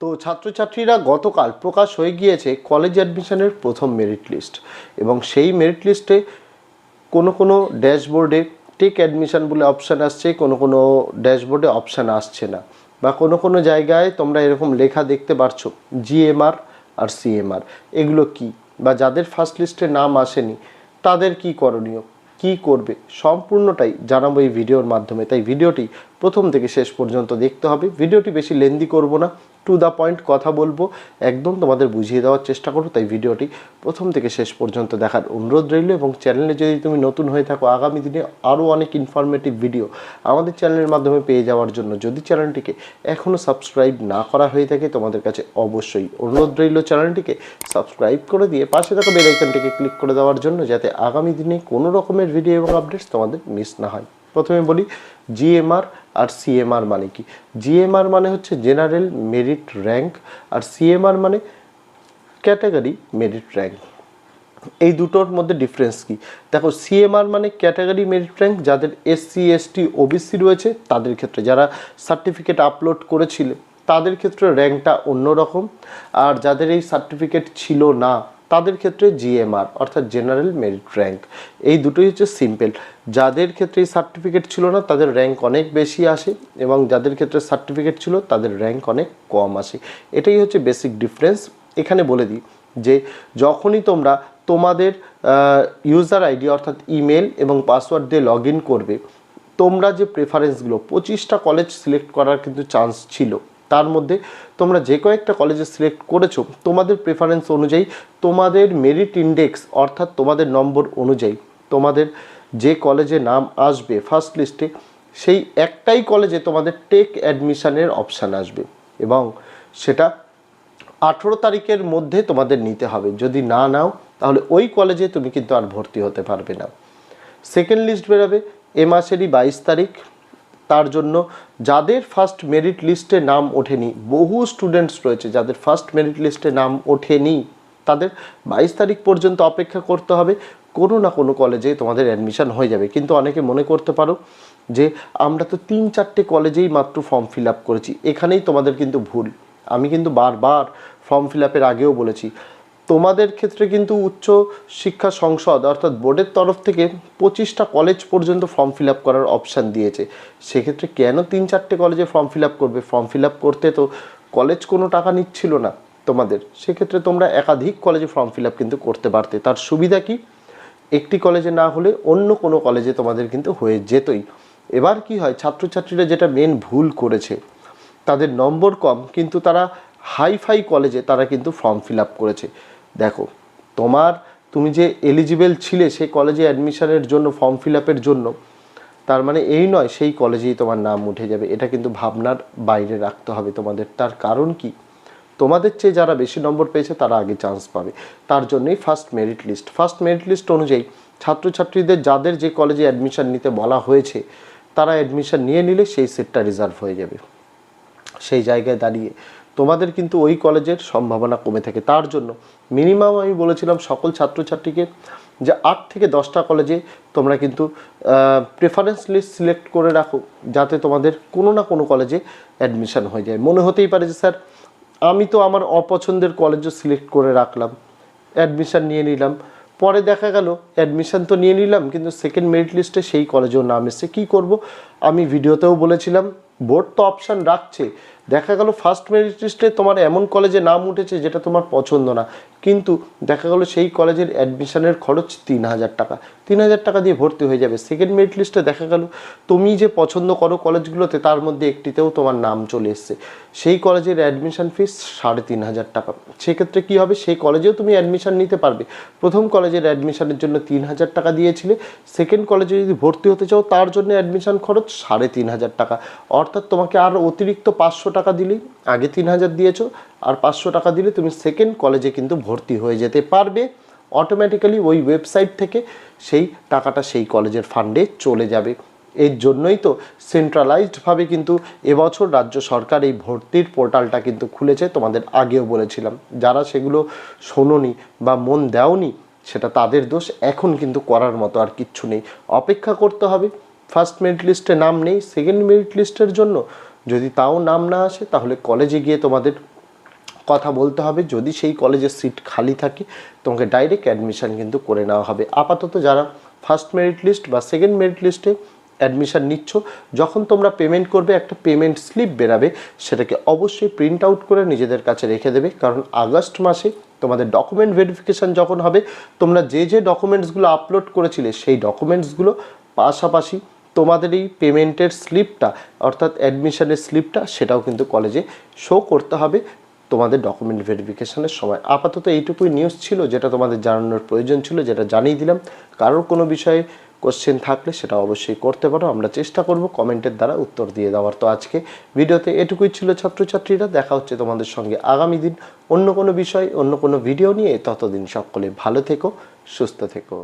তো ছাত্রছাত্রীরা গতকাল প্রকাশ হয়ে গিয়েছে কলেজ অ্যাডমিশনের প্রথম মেরিট লিস্ট এবং সেই মেরিট লিস্টে কোনো কোনো ড্যাশবোর্ডে টেক অ্যাডমিশন বলে অপশান আসছে, কোনো কোনো ড্যাশবোর্ডে অপশান আসছে না বা কোনো কোনো জায়গায় তোমরা এরকম লেখা দেখতে পারছ জিএমআর আর সিএমআর এগুলো কি বা যাদের ফার্স্ট লিস্টে নাম আসেনি, তাদের কি করণীয়, কি করবে, সম্পূর্ণটাই জানাব এই ভিডিওর মাধ্যমে। তাই ভিডিওটি প্রথম থেকে শেষ পর্যন্ত দেখতে হবে। ভিডিওটি বেশি লেন্দি করব না। টু দ্য পয়েন্ট কথা বলব, একদম তোমাদের বুঝিয়ে দেওয়ার চেষ্টা করব, তাই ভিডিওটি প্রথম থেকে শেষ পর্যন্ত দেখার অনুরোধ রইল এবং চ্যানেলে যদি তুমি নতুন হয়ে থাকো, আগামী দিনে আরও অনেক ইনফরমেটিভ ভিডিও আমাদের চ্যানেলের মাধ্যমে পেয়ে যাওয়ার জন্য যদি চ্যানেলটিকে এখনও সাবস্ক্রাইব না করা হয়ে থাকে, তোমাদের কাছে অবশ্যই অনুরোধ রইল চ্যানেলটিকে সাবস্ক্রাইব করে দিয়ে পাশে থাকা বেল আইকনটিকে ক্লিক করে দেওয়ার জন্য, যাতে আগামী দিনে কোনো রকমের ভিডিও এবং আপডেটস তোমাদের মিস না হয়। প্রথমে বলি জিএমআর আর সিএমআর মানে কি? জিএমআর মানে হচ্ছে জেনারেল মেরিট র্যাঙ্ক আর সিএমআর মানে ক্যাটাগরি মেরিট র্যাঙ্ক। এই দুটোর মধ্যে ডিফারেন্স কি? দেখো, সিএমআর মানে ক্যাটাগরি মেরিট র্যাঙ্ক, যাদের এসসি, এসটি, ওবিসি রয়েছে, তাদের ক্ষেত্রে যারা সার্টিফিকেট আপলোড করেছিল, তাদের ক্ষেত্রে র্যাঙ্কটা অন্যরকম। আর যাদের এই সার্টিফিকেট ছিল না তাদের ক্ষেত্রে জিএমআর অর্থাৎ জেনারেল মেরিট র্যাঙ্ক এই দুটোই হচ্ছে সিম্পল যাদের ক্ষেত্রে সার্টিফিকেট ছিল না, তাদের র্যাঙ্ক অনেক বেশি আসে এবং যাদের ক্ষেত্রে সার্টিফিকেট ছিল, তাদের র্যাঙ্ক অনেক কম আসে। এটাই হচ্ছে বেসিক ডিফারেন্স এখানে বলে দিই যে, যখনই তোমরা তোমাদের ইউজার আইডি অর্থাৎ ইমেল এবং পাসওয়ার্ড দিয়ে লগ করবে, তোমরা যে প্রেফারেন্সগুলো পঁচিশটা কলেজ সিলেক্ট করার কিন্তু চান্স ছিল। তার মধ্যে তোমরা যে কয়েকটা কলেজে সিলেক্ট করেছ, তোমাদের প্রেফারেন্স অনুযায়ী তোমাদের মেরিট ইন্ডেক্স অর্থাৎ তোমাদের নম্বর অনুযায়ী তোমাদের যে কলেজে নাম আসবে ফার্স্ট লিস্টে সেই একটাই কলেজে তোমাদের টেক অ্যাডমিশানের অপশান আসবে এবং সেটা আঠেরো তারিখের মধ্যে তোমাদের নিতে হবে। যদি না নাও, তাহলে ওই কলেজে তুমি কিন্তু আর ভর্তি হতে পারবে না। সেকেন্ড লিস্ট বেরোবে, এ মাসেরই বাইশ তারিখ। তার জন্য যাদের ফার্স্ট মেরিট লিস্টে নাম ওঠেনি, বহু স্টুডেন্টস রয়েছে যাদের ফার্স্ট মেরিট লিস্টে নাম ওঠেনি। তাদের বাইশ তারিখ পর্যন্ত অপেক্ষা করতে হবে। কোনো না কোনো কলেজে তোমাদের অ্যাডমিশন হয়ে যাবে। কিন্তু অনেকে মনে করতে পারো যে, আমরা তো তিন চারটে কলেজেই মাত্র ফর্ম ফিল আপ করেছি। এখানেই তোমাদের কিন্তু ভুল। আমি কিন্তু বারবার ফর্ম ফিল আপের আগেও বলেছি। তোমাদের ক্ষেত্রে কিন্তু উচ্চ শিক্ষা সংসদ অর্থাৎ বোর্ডের তরফ থেকে পঁচিশটা কলেজ পর্যন্ত ফর্ম ফিল আপ করার অপশান দিয়েছে। সেক্ষেত্রে কেন তিন চারটে কলেজে ফর্ম ফিল আপ করবে? ফর্ম ফিল আপ করতে তো কলেজ কোনো টাকা নিচ্ছিল না তোমাদের। সেক্ষেত্রে তোমরা একাধিক কলেজে ফর্ম ফিল আপ কিন্তু করতে পারতে। তার সুবিধা কি? একটি কলেজে না হলে অন্য কোনো কলেজে তোমাদের কিন্তু হয়ে যেতই। এবার কি হয়? ছাত্রছাত্রীরা যেটা মেন ভুল করেছে, তাদের নম্বর কম, কিন্তু তারা হাই ফাই কলেজে তারা কিন্তু ফর্ম ফিল আপ করেছে। দেখো, তোমার তুমি যে এলিজিবেল ছিলে সেই কলেজে অ্যাডমিশনের জন্য ফর্ম ফিল আপের জন্য, তার মানে এই নয়, সেই কলেজেই তোমার নাম উঠে যাবে। এটা কিন্তু ভাবনার বাইরে রাখতে হবে তোমাদের। তার কারণ কি? তোমাদের চেয়ে যারা বেশি নম্বর পেয়েছে, তারা আগে চান্স পাবে। তার জন্যই first merit list first merit list অনুযায়ী, ছাত্রছাত্রীদের যাদের যে কলেজে অ্যাডমিশন নিতে বলা হয়েছে, তারা অ্যাডমিশন নিয়ে নিলে সেই সিটটা রিজার্ভ হয়ে যাবে। সেই জায়গায় দাঁড়িয়ে। তোমাদের কিন্তু ওই কলেজের সম্ভাবনা কমে থাকে। তার জন্য মিনিমাম আমি বলেছিলাম সকল ছাত্রছাত্রীকে যে আট থেকে দশটা কলেজে তোমরা কিন্তু প্রেফারেন্স লিস্ট সিলেক্ট করে রাখো যাতে তোমাদের কোনো না কোনো কলেজে অ্যাডমিশান হয়ে যায়। মনে হতেই পারে যে, স্যার, আমি তো আমার অপছন্দের কলেজও সিলেক্ট করে রাখলাম অ্যাডমিশান নিয়ে নিলাম। পরে দেখা গেল অ্যাডমিশান তো নিয়ে নিলাম, কিন্তু সেকেন্ড মেরিট লিস্টে সেই কলেজেও নাম এসছে। কী করব? আমি ভিডিওতেও বলেছিলাম বোর্ড তো অপশান রাখছে। দেখা গেল ফার্স্ট মেরিট লিস্টে তোমার এমন কলেজে নাম উঠেছে যেটা তোমার পছন্দ না। কিন্তু দেখা গেল সেই কলেজের অ্যাডমিশনের খরচ তিন হাজার টাকা। তিন হাজার টাকা দিয়ে ভর্তি হয়ে যাবে। সেকেন্ড মেরিট লিস্টে দেখা গেল তুমি যে পছন্দ করো কলেজগুলোতে তার মধ্যে একটিতেও তোমার নাম চলে এসছে। সেই কলেজের অ্যাডমিশন ফিস সাড়ে তিন হাজার টাকা। সেক্ষেত্রে কী হবে? সেই কলেজেও তুমি অ্যাডমিশন নিতে পারবে। প্রথম কলেজের অ্যাডমিশনের জন্য তিন হাজার টাকা দিয়েছিলে। সেকেন্ড কলেজে যদি ভর্তি হতে চাও, তার জন্য অ্যাডমিশন খরচ সাড়ে তিন হাজার টাকা। অর্থাৎ তোমাকে আর অতিরিক্ত পাঁচশো দিলেই আগে তিন হাজার দিয়েছ, আর পাঁচশো টাকা দিলে তুমি সেকেন্ড কলেজে কিন্তু ভর্তি হয়ে যেতে পারবে। অটোমেটিক্যালি ওই ওয়েবসাইট থেকে সেই টাকাটা সেই কলেজের ফান্ডে চলে যাবে। এর জন্যই তো সেন্ট্রালাইজডভাবে কিন্তু এবছর রাজ্য সরকার এই ভর্তির পোর্টালটা কিন্তু খুলেছে, তোমাদের আগেও বলেছিলাম। যারা সেগুলো শোনোনি বা মন দেওনি, সেটা তাদের দোষ। এখন কিন্তু করার মতো আর কিচ্ছু নেই। অপেক্ষা করতে হবে। ফার্স্ট মেরিট লিস্টে নাম নেই, সেকেন্ড মেরিট লিস্টের জন্য যদি তাও নাম না আসে, তাহলে কলেজে গিয়ে তোমাদের কথা বলতে হবে। যদি সেই কলেজের সিট খালি থাকে, তোমাকে ডাইরেক্ট অ্যাডমিশান কিন্তু করে নেওয়া হবে। আপাতত যারা ফার্স্ট মেরিট লিস্ট বা সেকেন্ড মেরিট লিস্টে অ্যাডমিশান নিচ্ছ, যখন তোমরা পেমেন্ট করবে, একটা পেমেন্ট স্লিপ বেরাবে, সেটাকে অবশ্যই প্রিন্ট আউট করে নিজেদের কাছে রেখে দেবে। কারণ আগস্ট মাসে তোমাদের ডকুমেন্ট ভেরিফিকেশন যখন হবে, তোমরা যে যে ডকুমেন্টসগুলো আপলোড করেছিলে, সেই ডকুমেন্টসগুলো পাশাপাশি তোমাদের এই পেমেন্টের স্লিপটা, অর্থাৎ অ্যাডমিশনের স্লিপটা, সেটাও কিন্তু কলেজে শো করতে হবে। তোমাদের ডকুমেন্ট ভেরিফিকেশনের সময়। আপাতত এইটুকুই নিউজ ছিল, যেটা তোমাদের জানানোর প্রয়োজন ছিল, যেটা জানিয়ে দিলাম। কারোর কোনো বিষয়ে কোশ্চেন থাকলে সেটা অবশ্যই করতে পারো। আমরা চেষ্টা করব কমেন্টের দ্বারা উত্তর দিয়ে দেওয়ার। তো আজকে ভিডিওতে এটুকুই ছিল ছাত্রছাত্রীরা। দেখা হচ্ছে তোমাদের সঙ্গে আগামী দিন অন্য কোনো বিষয়, অন্য কোনো ভিডিও নিয়ে। ততদিন সকলে ভালো থেকো, সুস্থ থেকো।